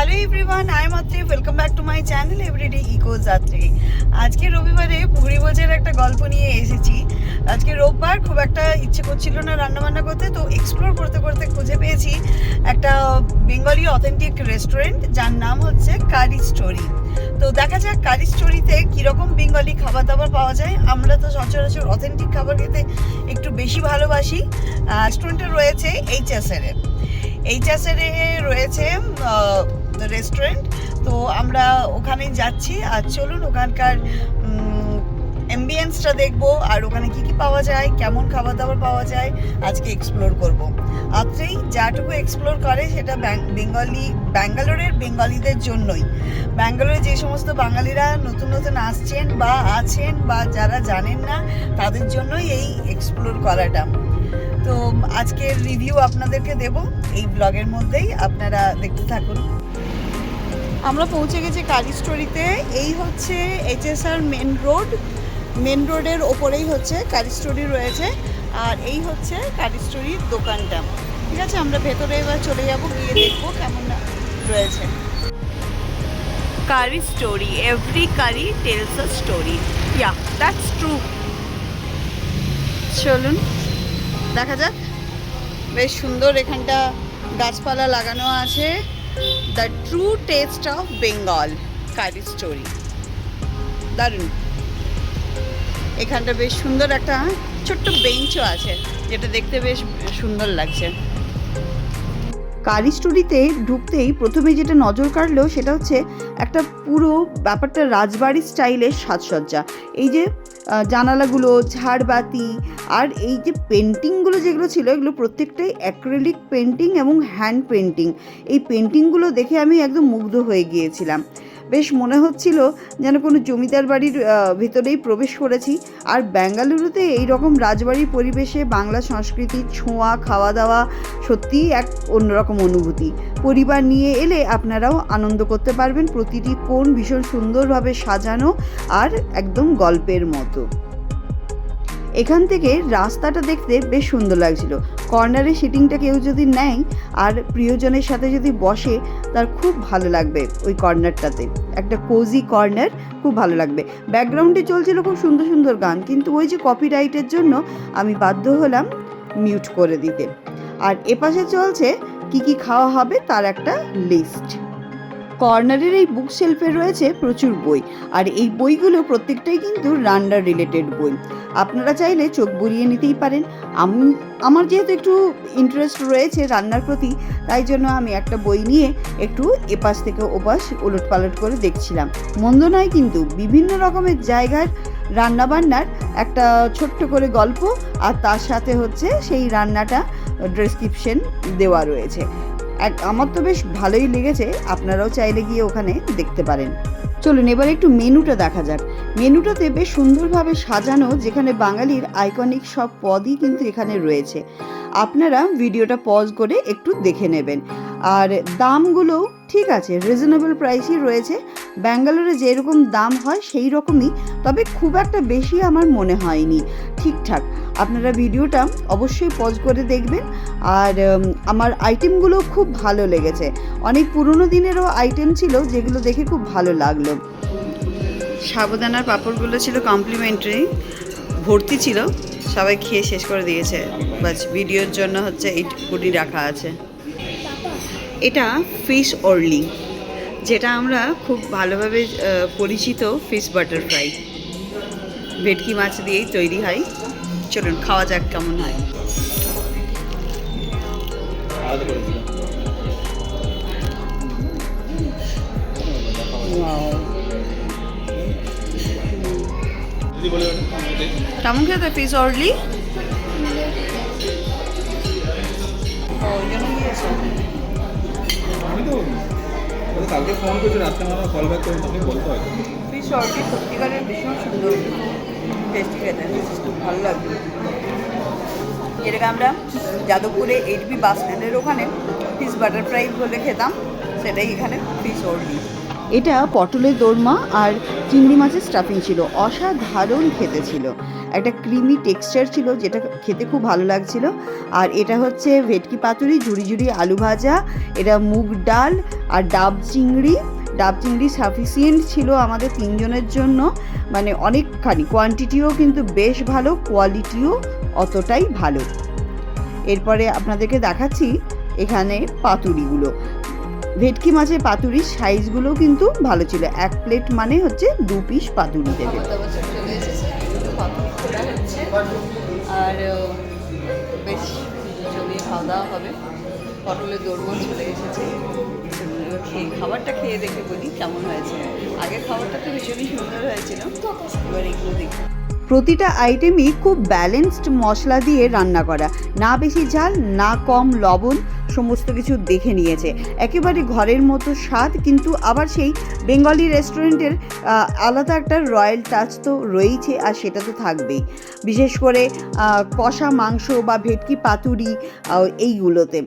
Hello everyone I Mhatre welcome back to my channel everyday eco যাত্রী আজকে রবিবারে পুকুরি বোঝের একটা গল্প নিয়ে এসেছি। আজকে রোববার খুব একটা ইচ্ছে করছিল না রান্নাবান্না করতে, তো এক্সপ্লোর করতে করতে খুঁজে পেয়েছি একটা বেঙ্গলি অথেন্টিক রেস্টুরেন্ট যার নাম হচ্ছে কারি স্টোরি তো দেখা যাক কারি স্টোরিতে কীরকম বেঙ্গলি খাবার দাবার পাওয়া যায়। আমরা তো সচরাচর অথেন্টিক খাবার খেতে একটু বেশি ভালোবাসি। রেস্টুরেন্টে রয়েছে এইচএসের এইচএসের রয়েছে রেস্টুরেন্ট তো আমরা ওখানে যাচ্ছি। আর চলুন ওখানকার অ্যাম্বিয়েন্সটা দেখব। আর ওখানে কি কি পাওয়া যায়, কেমন খাবার দাবার পাওয়া যায়, আজকে এক্সপ্লোর করব। আত্রেই যাটুকু এক্সপ্লোর করে সেটা বেঙ্গলি ব্যাঙ্গালোরের বেঙ্গলিদের জন্যই। ব্যাঙ্গালোরে যে সমস্ত বাঙালিরা নতুন নতুন আসছেন বা আছেন বা যারা জানেন না, তাদের জন্যই এই এক্সপ্লোর করাটা। তো আজকের রিভিউ আপনাদেরকে দেব। এই ব্লগের মধ্যেই আপনারা দেখতে থাকুন। আমরা পৌঁছে গেছি কালী স্টোরিতে এই হচ্ছে এইচএসআর মেন রোড মেন রোডের ওপরেই হচ্ছে কালী স্টোরি রয়েছে। আর এই হচ্ছে কালী স্টোরির দোকানটা। ঠিক আছে আমরা ভেতরে এবার চলে যাব গিয়ে দেখব কেমন রয়েছে। Curry story every curry tells a story yeah that's true চলুন দেখা যাক। বেশ সুন্দর এখানটা গাছপালা লাগানো আছে। The true taste of Bengal curry story দারুণ। এখানটা বেশ সুন্দর একটা ছোট্ট বেঞ্চও আছে, যেটা দেখতে বেশ সুন্দর লাগছে। কারি স্টোরিতে ঢুকতেই প্রথমে যেটা নজর কাড়লো সেটা হচ্ছে একটা পুরো ব্যাপারটা রাজবাড়ির স্টাইলের সাজসজ্জা। এই যে জানালাগুলো, ঝাড়বাতি আর এই যে পেন্টিংগুলো যেগুলো ছিল, এগুলো প্রত্যেকটাই অ্যাক্রেলিক পেন্টিং এবং হ্যান্ড পেন্টিং। এই পেন্টিংগুলো দেখে আমি একদম মুগ্ধ হয়ে গিয়েছিলাম। বেশ মনে হচ্ছিল যেন কোনো জমিদার বাড়ির ভিতরেই প্রবেশ করেছি। আর বেঙ্গালুরুতে এই রকম রাজবাড়ির পরিবেশে বাংলা সংস্কৃতির ছোঁয়া খাওয়া দাওয়া সত্যিই এক অন্যরকম অনুভূতি। পরিবার নিয়ে এলে আপনারাও আনন্দ করতে পারবেন প্রতিটি কোণ ভীষণ সুন্দরভাবে সাজানো আর একদম গল্পের মতো। এখান থেকে রাস্তাটা দেখতে বেশ সুন্দর লাগছিল। কর্নারে সিটিংটা কেউ যদি নেয় আর প্রিয়জনের সাথে যদি বসে, তার খুব ভালো লাগবে ওই কর্নারটাতে। একটা কোজি কর্নার, খুব ভালো লাগবে। ব্যাকগ্রাউন্ডে চলছিল খুব সুন্দর সুন্দর গান, কিন্তু ওই যে কপিরাইটের জন্য আমি বাধ্য হলাম মিউট করে দিতে। আর এপাশে চলছে কি কি খাওয়া হবে তার একটা লিস্ট কর্নারের এই বুক শেলফে রয়েছে প্রচুর বই, আর এই বইগুলো প্রত্যেকটাই কিন্তু রান্নার রিলেটেড বই। আপনারা চাইলে চোখ বুলিয়ে নিতেই পারেন। আমি, আমার যেহেতু একটু ইন্টারেস্ট রয়েছে রান্নার প্রতি, তাই জন্য আমি একটা বই নিয়ে একটু এপাশ থেকে ওপাশ উলট পালট করে দেখছিলাম। মন্দ নয় কিন্তু বিভিন্ন রকমের জায়গার রান্নাবান্নার একটা ছোট্ট করে গল্প, আর তার সাথে হচ্ছে সেই রান্নাটা ডেসক্রিপশন দেওয়া রয়েছে। এক, আমার তো বেশ ভালোই লেগেছে, আপনারাও চাইলে গিয়ে ওখানে দেখতে পারেন। চলুন, এবার একটু মেনুটা দেখা যাক। মেনুটাতে বেশ সুন্দরভাবে সাজানো, যেখানে বাঙালির আইকনিক সব পদই কিন্তু এখানে রয়েছে। আপনারা ভিডিওটা পজ করে একটু দেখে নেবেন। আর দামগুলো ঠিক আছে রিজনেবল প্রাইসই রয়েছে। ব্যাঙ্গালোরে যেরকম দাম হয় সেই রকমই, তবে খুব একটা বেশি আমার মনে হয়নি। ঠিকঠাক। আপনারা ভিডিওটা অবশ্যই পজ করে দেখবেন। আর আমার আইটেমগুলো খুব ভালো লেগেছে। অনেক পুরনো দিনেরও আইটেম ছিল যেগুলো দেখে খুব ভালো লাগল। সাবুদানার পাঁপড়গুলো ছিল কমপ্লিমেন্টারি ভর্তি ছিল। সবাই খেয়ে শেষ করে দিয়েছে। বাস ভিডিওর জন্য হচ্ছে এইটুকুনি রাখা আছে। এটা ফিশ অর্লি যেটা আমরা খুব ভালোভাবে পরিচিত ফিশ বাটারফ্রাই ভেটকি মাছ দিয়েই তৈরি হয়। চলুন খাওয়া যাক কেমন হয়। কেমন খেতে ফিশ অর্লি কালকে ফোন করেছি রাত্রে আমার কল ব্যাক করে আপনি বলতে হয়। ফিশ অর্লি সত্যিকারের ভীষণ সুন্দর। টেস্টি খেতে খুব ভালো লাগবে। আমরা যাদবপুরে এইটবি বাস স্ট্যান্ডের ওখানে ফিশ বাটারফ্রাই বলে খেতাম, সেটাই এখানে ফিশ অর্লি এটা পটলের দোরমা আর চিংড়ি মাছের স্টাফিং ছিল, অসাধারণ খেতে ছিল। একটা ক্রিমি টেক্সচার ছিল যেটা খেতে খুব ভালো লাগছিল। আর এটা হচ্ছে ভেটকি পাতুরি ঝুড়ি ঝুড়ি আলু ভাজা, এটা মুগ ডাল আর ডাব চিংড়ি। ডাব চিংড়ি সাফিসিয়েন্ট ছিল আমাদের তিনজনের জন্য। মানে অনেকখানি। কোয়ান্টিটিও কিন্তু বেশ ভালো কোয়ালিটিও অতটাই ভালো। এরপরে আপনাদেরকে দেখাচ্ছি এখানে পাতুরিগুলো। ভেটকি মাছের পাতুরির সাইজগুলো কিন্তু ভালো ছিল। এক প্লেট মানে হচ্ছে দু পিস পাতুরি দেবে। আর, বেশ জমিয়ে খাওয়া দাওয়া হবে। পটলের দৌড়মোড় চলে এসেছে। খাবারটা খেয়ে দেখে বলি কেমন হয়েছে। আগের খাবারটা তো ভীষণই সুন্দর হয়েছিল। এবার এগুলো দেখি। প্রতিটা আইটেমই খুব ব্যালেন্সড মশলা দিয়ে রান্না করা। না বেশি ঝাল, না কম লবণ, সমস্ত কিছু দেখে নিয়েছে। একেবারে ঘরের মতো স্বাদ, কিন্তু আবার সেই বেঙ্গলি রেস্টুরেন্টের আলাদা একটা রয়্যাল টাচ তো রয়েইছে আর সেটা তো থাকবেই। বিশেষ করে কষা মাংস বা ভেটকি পাতুরি এইগুলোতে।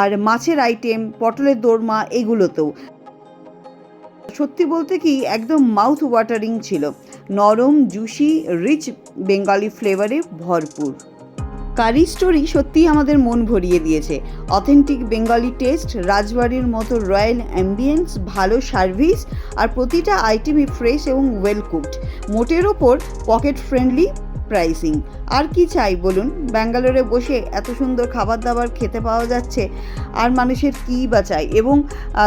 আর মাছের আইটেম পটলের দোরমা এইগুলোতেও সত্যি বলতে কি একদম মাউথ ওয়াটারিং ছিল। নরম জুসি রিচ বেঙ্গলি ফ্লেভারে ভরপুর। কারি স্টোরি সত্যিই আমাদের মন ভরিয়ে দিয়েছে। অথেন্টিক বেঙ্গলি টেস্ট রাজবাড়ির মতো রয়্যাল অ্যাম্বিয়েন্স ভালো সার্ভিস আর প্রতিটা আইটেমই ফ্রেশ এবং ওয়েল কুকড মোটের ওপর পকেট ফ্রেন্ডলি প্রাইসিং আর কি চাই বলুন? ব্যাঙ্গালোরে বসে এত সুন্দর খাবার দাবার খেতে পাওয়া যাচ্ছে, আর মানুষের কী বা চাই? এবং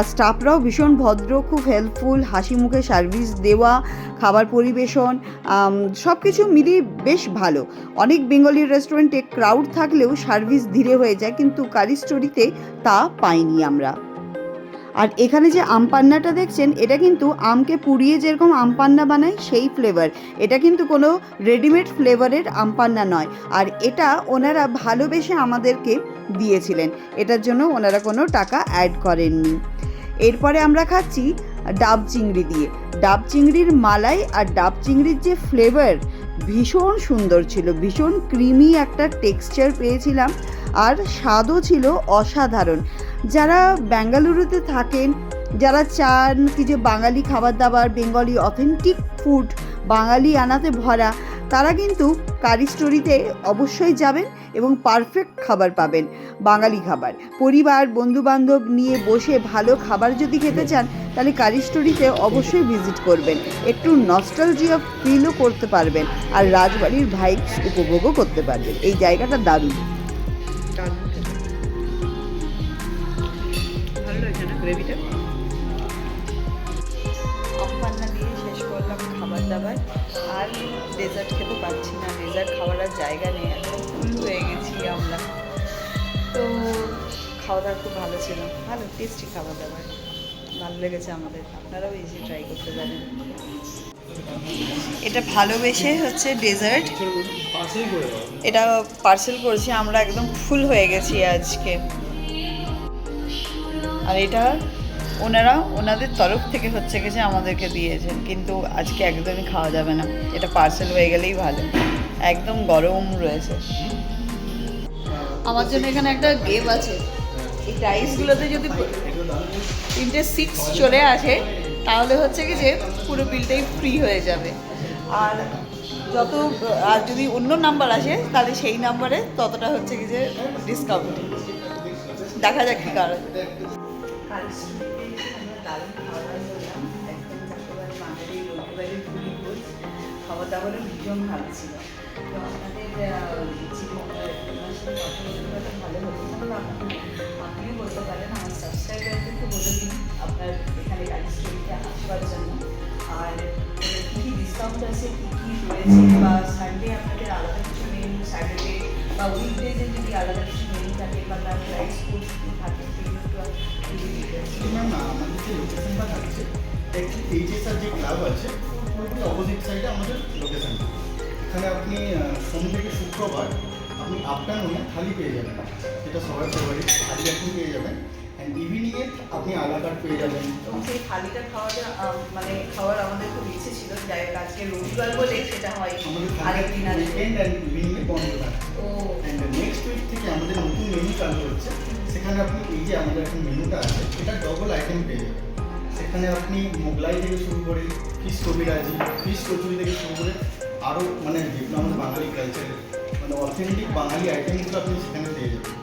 স্টাফরাও ভীষণ ভদ্র, খুব হেল্পফুল হাসি মুখে সার্ভিস দেওয়া, খাবার পরিবেশন সব কিছু মিলিয়ে বেশ ভালো। অনেক বেঙ্গলি রেস্টুরেন্টে ক্রাউড থাকলেও সার্ভিস ধীরে হয়ে যায়, কিন্তু কারি স্টোরিতে তা পাইনি আমরা। আর এখানে যে আম পান্নাটা দেখছেন, এটা কিন্তু আমকে পুড়িয়ে যেরকম আম পান্না বানায়, সেই ফ্লেভার এটা কিন্তু কোনো রেডিমেড ফ্লেভারের আম পান্না নয়। আর এটা ওনারা ভালোবেসে আমাদেরকে দিয়েছিলেন। এটার জন্য ওনারা কোনো টাকা অ্যাড করেননি। এরপরে আমরা খাচ্ছি ডাব চিংড়ি দিয়ে। ডাব চিংড়ির মালাই আর ডাব চিংড়ির যে ফ্লেভার ভীষণ সুন্দর ছিল। ভীষণ ক্রিমি একটা টেক্সচার পেয়েছিলাম। আর স্বাদও ছিল অসাধারণ। যারা বেঙ্গালুরুতে থাকেন, যারা চান কি যে বাঙালি খাবার দাবার বেঙ্গলি অথেন্টিক ফুড বাঙালি আনাতে ভরা, তারা কিন্তু কারি স্টোরিতে অবশ্যই যাবেন এবং পারফেক্ট খাবার পাবেন, বাঙালি খাবার। পরিবার, বন্ধুবান্ধব নিয়ে বসে ভালো খাবার যদি খেতে চান, তাহলে কারি স্টোরিতে অবশ্যই ভিজিট করবেন। একটু নস্টালজিয়া ফিলও করতে পারবেন আর রাজবাড়ির ভাইবস উপভোগও করতে পারবেন। এই জায়গাটা দারুণ। ভালো লাগছে না গ্রেভিটা। দিয়ে শেষ করলাম খাবার দাবার আর ডেজার্ট খেতে পারছি না। ডেজার্ট খাওয়ার আর জায়গা নেই। একদম ফুল হয়ে গেছি আমরা। তো খাওয়া দাওয়া খুব ভালো ছিল। ভালো টেস্টি খাবার দাবার ভালো লেগেছে আমাদের। আপনারাও এসে ট্রাই করতে পারেন। এটা ভালোবেসে হচ্ছে ডেজার্ট এটা পার্সেল করেছি। আমরা একদম ফুল হয়ে গেছি আজকে। আর এটা ওনারা ওনাদের তরফ থেকে হচ্ছে গেছে আমাদেরকে দিয়েছেন। কিন্তু আজকে একদমই খাওয়া যাবে না। এটা পার্সেল হয়ে গেলেই ভালো। একদম গরম রয়েছে। আমার জন্য এখানে একটা গেম আছে। এই টাইসগুলোতে যদি তিনটে সিক্স চলে আসে, তাহলে হচ্ছে কি যে পুরো বিলটাই ফ্রি হয়ে যাবে। আর যত, আর যদি অন্য নাম্বার আসে, তাহলে সেই নাম্বারে ততটা হচ্ছে কি যে ডিসকাউন্ট দেখা যাক কি কারণ খাবার দাবারও ভীষণ ভালো ছিল তো আপনাদের ভালো হতো আপনিও বলতে পারেন আমার সাবস্ক্রাইবারদেরকে বলে দিন আপনার এখানে গাড়ি স্টোরিতে আসবার জন্য আর কী কী ডিসকাউন্ট আছে কী কী রয়েছে বা সানডে আপনাদের আলাদা কিছু মেনু স্যাটারডে বা উইকডেজে যদি আলাদা কিছু মেনু থাকে বা তার প্রাইস থাকে লোকেশনটা থাকছে একটি এইচএসআর যে ক্লাব আছে পুরোপুরি অপোজিট সাইডে আমাদের লোকেশনটা এখানে আপনি সোম থেকে শুক্রবার আপনি আফটারনুনে থালি পেয়ে যাবেন। যেটা সবার ফেভারিট থালি আপনি পেয়ে যাবেন। অ্যান্ড ইভিনিংয়ে আপনি আলাকার পেয়ে যাবেন। এবং সেই থালিটা খাওয়াটা মানে খাওয়ার আমাদের খুব ইচ্ছে ছিল যাই হোক আজকে রবিবার বলে সেটা হয়। আমাদের আরেকদিন আছে উইকেন্ড অ্যান্ড ইভিনিংয়ে বন্ধ থাকে। ও। অ্যান্ড নেক্সট উইক থেকে আমাদের নতুন মেনু চালু হচ্ছে। সেখানে আপনি এই যে আমাদের এখন মেনুটা আছে এটা ডবল আইটেম পেয়ে যাবেন। সেখানে আপনি মোগলাই থেকে শুরু করে ফিশ কবিরাজি ফিশ কচুরি থেকে শুরু করে আরও মানে যেগুলো আমাদের বাঙালি কালচারের মানে অথেন্টিক বাঙালি আইটেমগুলো আপনি সেখানে পেয়ে যাবেন।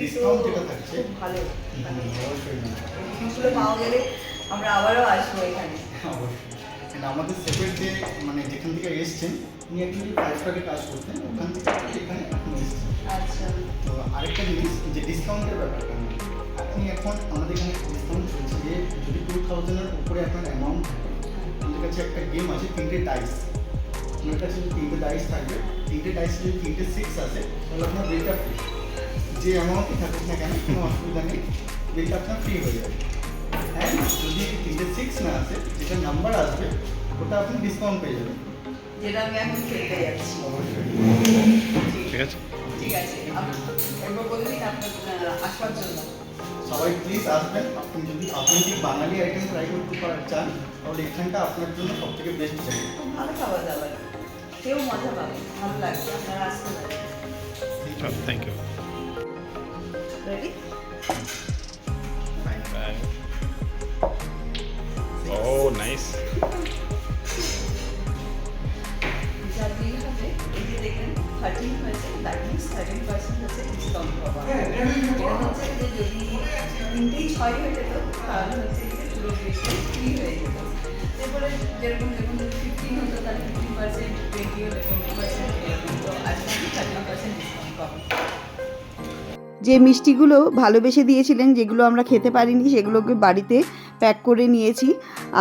ডিসকাউন্ট যেটা থাকছে ভালো। হুম, অবশ্যই। না জিনিসগুলো পাওয়া গেলে আমরা আবারও আসব এখানে। অবশ্যই। আমাদের যে মানে যেখান থেকে এসছেন উনি অ্যাকচুয়ালি কাজ করতেন ওখান থেকে এখানে আপনি এসেছেন। আচ্ছা। তো আরেকটা জিনিস যে ডিসকাউন্টের ব্যাপারটা। আপনি এখন আমাদের এখানে ডিসকাউন্ট চলছে যে যদি টু থাউজেন্ডের উপরে আপনার অ্যামাউন্ট থাকে আমাদের কাছে একটা গেম আছে তিনটে ডাইস আপনার কাছে যদি তিনটে ডাইস থাকবে তিনটে ডাইস যদি তিনটে সিক্স আসে তাহলে আপনার বিলটা ফ্রি যে অ্যামাউন্টই থাকুক না কেন কোনো অসুবিধা নেই বিলটা আপনার ফ্রি হয়ে যাবে। অ্যান্ড যদি তিনটে সিক্স না আসে যেটা নাম্বার আসবে ওটা আপনি ডিসকাউন্ট পেয়ে যাবেন। যেটা আমি এখন খেলতে যাচ্ছি। অবশ্যই। ঠিক আছে। ঠিক আছে। বলে দিন আপনার আসবার জন্য। সবাই প্লিজ আসবেন। আপনি যদি অথেন্টিক বাঙালি আইটেম ট্রাই করতে পারেন চান তাহলে এখানটা আপনার জন্য সব থেকে বেস্ট জায়গা খুব ভালো খাবার দাবার। কেউ মজা পাবে। ভালো লাগবে। আপনারা আসতে পারেন। থ্যাংক ইউ রেডি ও নাইস যা ছয় হয়ে যেত, তাহলে হচ্ছে যে পুরো ফ্রি হয়ে যেত। এরপরে যেরকম ফিফটিন হতো, তাহলে fifteen percent twenty twenty percent তো আজকে আমি পার্সেন্ট ডিসকাউন্ট পাবো যে মিষ্টিগুলো ভালোবেসে দিয়েছিলেন, যেগুলো আমরা খেতে পারিনি, সেগুলোকে বাড়িতে প্যাক করে নিয়েছি।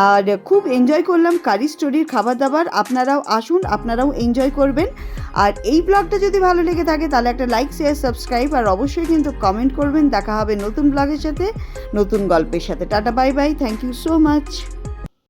আর খুব এনজয় করলাম কারি স্টোরির খাবার দাবার। আপনারাও আসুন, আপনারাও এনজয় করবেন। আর এই ব্লগটা যদি ভালো লেগে থাকে, তাহলে একটা লাইক শেয়ার সাবস্ক্রাইব আর অবশ্যই কিন্তু কমেন্ট করবেন। দেখা হবে নতুন ব্লগের সাথে, নতুন গল্পের সাথে। Tata bye bye thank you so much